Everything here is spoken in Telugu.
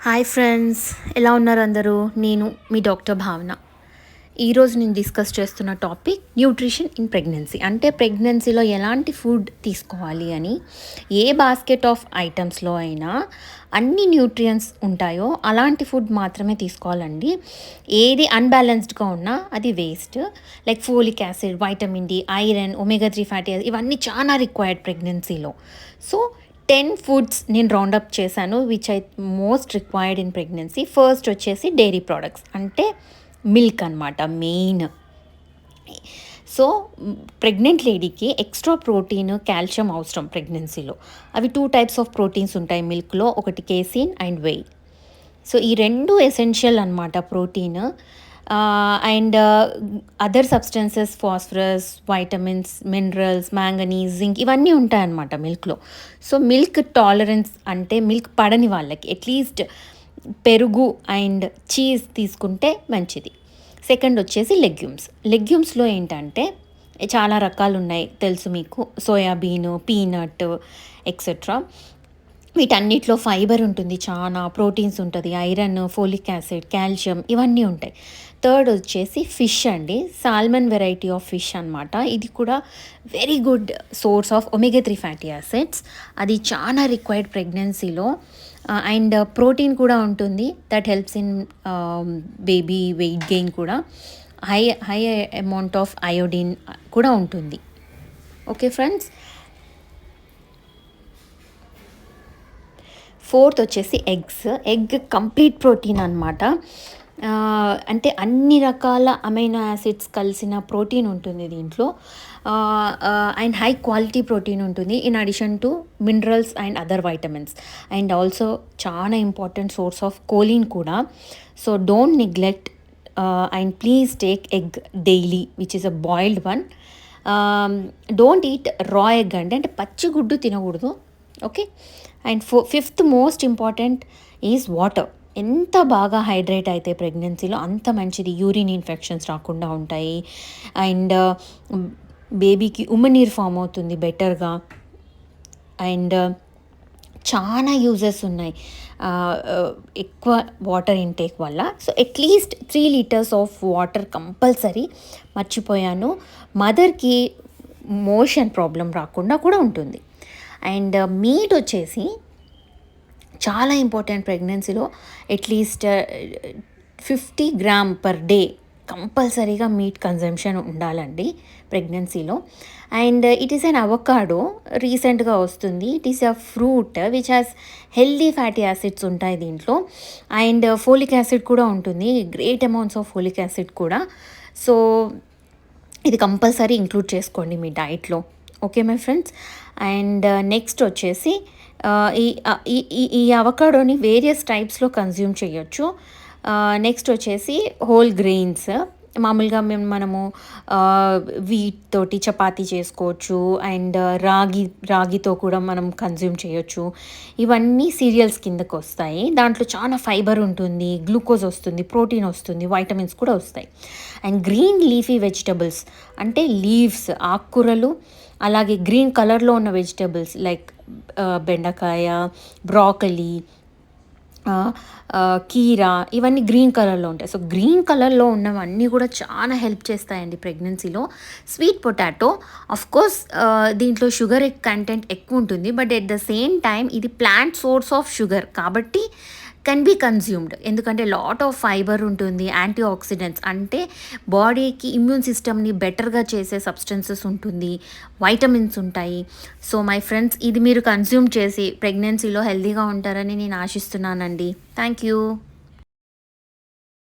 హాయ్ ఫ్రెండ్స్ ఎలా ఉన్నారు అందరూ? నేను మీ డాక్టర్ భావన. ఈరోజు నేను డిస్కస్ చేస్తున్న టాపిక్ న్యూట్రిషన్ ఇన్ ప్రెగ్నెన్సీ. అంటే ప్రెగ్నెన్సీలో ఎలాంటి ఫుడ్ తీసుకోవాలి అని ఏ బాస్కెట్ ఆఫ్ ఐటమ్స్లో అయినా అన్ని న్యూట్రియంట్స్ ఉంటాయో అలాంటి ఫుడ్ మాత్రమే తీసుకోవాలండి. ఏది అన్బ్యాలెన్స్డ్గా ఉన్నా అది waste. Like folic acid vitamin D iron omega three fatty ఇవన్నీ చాలా రిక్వైర్డ్ ప్రెగ్నెన్సీలో. సో టెన్ ఫుడ్స్ నేను రౌండప్ చేశాను which I most required in pregnancy first వచ్చేసి డైరీ ప్రోడక్ట్స్ అంటే మిల్క్ అనమాట మెయిన్ సో ప్రెగ్నెంట్ లేడీకి ఎక్స్ట్రా ప్రోటీన్ కాల్షియం అవసరం ప్రెగ్నెన్సీలో అవి టూ టైప్స్ ఆఫ్ ప్రోటీన్స్ ఉంటాయి మిల్క్లో ఒకటి కేసిన్ అండ్ వెయ్ సో ఈ రెండు ఎసెన్షియల్ అనమాట protein and other substances phosphorus vitamins minerals manganese zinc ఇవన్నీ ఉంటాయన్నమాట మిల్క్లో సో మిల్క్ టాలరెన్స్ అంటే మిల్క్ పడని వాళ్ళకి అట్లీస్ట్ పెరుగు అండ్ చీజ్ తీసుకుంటే మంచిది. సెకండ్ వచ్చేసి లెగ్యూమ్స్ లెగ్యూమ్స్లో ఏంటంటే చాలా రకాలు ఉన్నాయి తెలుసు మీకు. సోయాబీన్ పీనట్ ఎక్సెట్రా వీటన్నిటిలో ఫైబర్ ఉంటుంది చాలా ప్రోటీన్స్ ఉంటుంది ఐరన్ ఫోలిక్ యాసిడ్ కాల్షియం ఇవన్నీ ఉంటాయి. థర్డ్ వచ్చేసి ఫిష్ అండి సాల్మన్ వెరైటీ ఆఫ్ ఫిష్ అనమాట ఇది కూడా very good source of omega three fatty acids. అది చాలా రిక్వైర్డ్ ప్రెగ్నెన్సీలో. అండ్ ప్రోటీన్ కూడా ఉంటుంది that helps in baby weight gain కూడా. High high amount of iodine కూడా ఉంటుంది. Okay friends? ఫోర్త్ వచ్చేసి ఎగ్స్. ఎగ్ కంప్లీట్ ప్రోటీన్ అనమాట అంటే అన్ని రకాల అమైనో యాసిడ్స్ కలిసిన ప్రోటీన్ ఉంటుంది దీంట్లో. అండ్ హై క్వాలిటీ ప్రోటీన్ ఉంటుంది. In addition to minerals and other vitamins. And also చాలా ఇంపార్టెంట్ సోర్స్ ఆఫ్ కోలిన్ కూడా. So don't neglect and please take egg daily which is a boiled one. Don't eat raw egg అండి అంటే పచ్చి గుడ్డు తినకూడదు. Okay? And four fifth most important is water. ఎంత బాగా హైడ్రేట్ అయితే ప్రెగ్నెన్సీలో అంత మంచిది. యూరిన్ ఇన్ఫెక్షన్స్ రాకుండా ఉంటాయి. అండ్ బేబీకి ఉమ్మనీర్ ఫామ్ అవుతుంది బెటర్గా. అండ్ చాలా యూజెస్ ఉన్నాయి. ఎక్కువ వాటర్ ఇంటేక్ వల్ల. So at least three litres of water compulsory మర్చిపోయాను. మదర్కి మోషన్ ప్రాబ్లం రాకుండా కూడా ఉంటుంది. అండ్ మీట్ వచ్చేసి చాలా ఇంపార్టెంట్ ప్రెగ్నెన్సీలో at least uh, fifty gram per day కంపల్సరీగా మీట్ కన్జంప్షన్ ఉండాలండి ప్రెగ్నెన్సీలో. And it is an avocado రీసెంట్గా వస్తుంది. It is a fruit which has healthy fatty acids ఉంటాయి దీంట్లో. అండ్ ఫోలిక్ యాసిడ్ కూడా ఉంటుంది. Great amounts of folic acid కూడా. సో ఇది కంపల్సరీ ఇంక్లూడ్ చేసుకోండి మీ డైట్లో. Okay my friends and next వచ్చేసి uh, uh, ఈ ఈ అవకాడోని వేరియస్ టైప్స్లో కన్జ్యూమ్ చేయొచ్చు. Uh, నెక్స్ట్ వచ్చేసి హోల్ గ్రెయిన్స్ మామూలుగా మేము మనము వీట్ తోటి చపాతీ చేసుకోవచ్చు. అండ్ రాగి రాగితో కూడా మనం కన్జ్యూమ్ చేయొచ్చు. ఇవన్నీ సీరియల్స్ కిందకు వస్తాయి. దాంట్లో చాలా ఫైబర్ ఉంటుంది గ్లూకోజ్ వస్తుంది ప్రోటీన్ వస్తుంది వైటమిన్స్ కూడా వస్తాయి. అండ్ గ్రీన్ లీఫీ వెజిటబుల్స్ అంటే లీవ్స్ ఆకుకూరలు అలాగే గ్రీన్ కలర్లో ఉన్న వెజిటేబుల్స్ లైక్ బెండకాయ బ్రాకలీ కీరా ఇవన్నీ గ్రీన్ కలర్లో ఉంటాయి. సో గ్రీన్ కలర్లో ఉన్నవన్నీ కూడా చాలా హెల్ప్ చేస్తాయండి ప్రెగ్నెన్సీలో. స్వీట్ పొటాటో కోర్స్ దీంట్లో షుగర్ కంటెంట్ ఎక్కువ ఉంటుంది. But at the same time ఇది ప్లాంట్ సోర్స్ ఆఫ్ షుగర్. కాబట్టి కెన్ బీ కన్జ్యూమ్డ్ ఎందుకంటే లాట్ ఆఫ్ ఫైబర్ ఉంటుంది యాంటీ ఆక్సిడెంట్స్ అంటే బాడీకి ఇమ్యూన్ సిస్టమ్ని బెటర్గా చేసే సబ్స్టెన్సెస్ ఉంటుంది వైటమిన్స్ ఉంటాయి. సో మై ఫ్రెండ్స్ ఇది మీరు కన్జ్యూమ్ చేసి ప్రెగ్నెన్సీలో హెల్తీగా ఉంటారని నేను ఆశిస్తున్నానండి. Thank you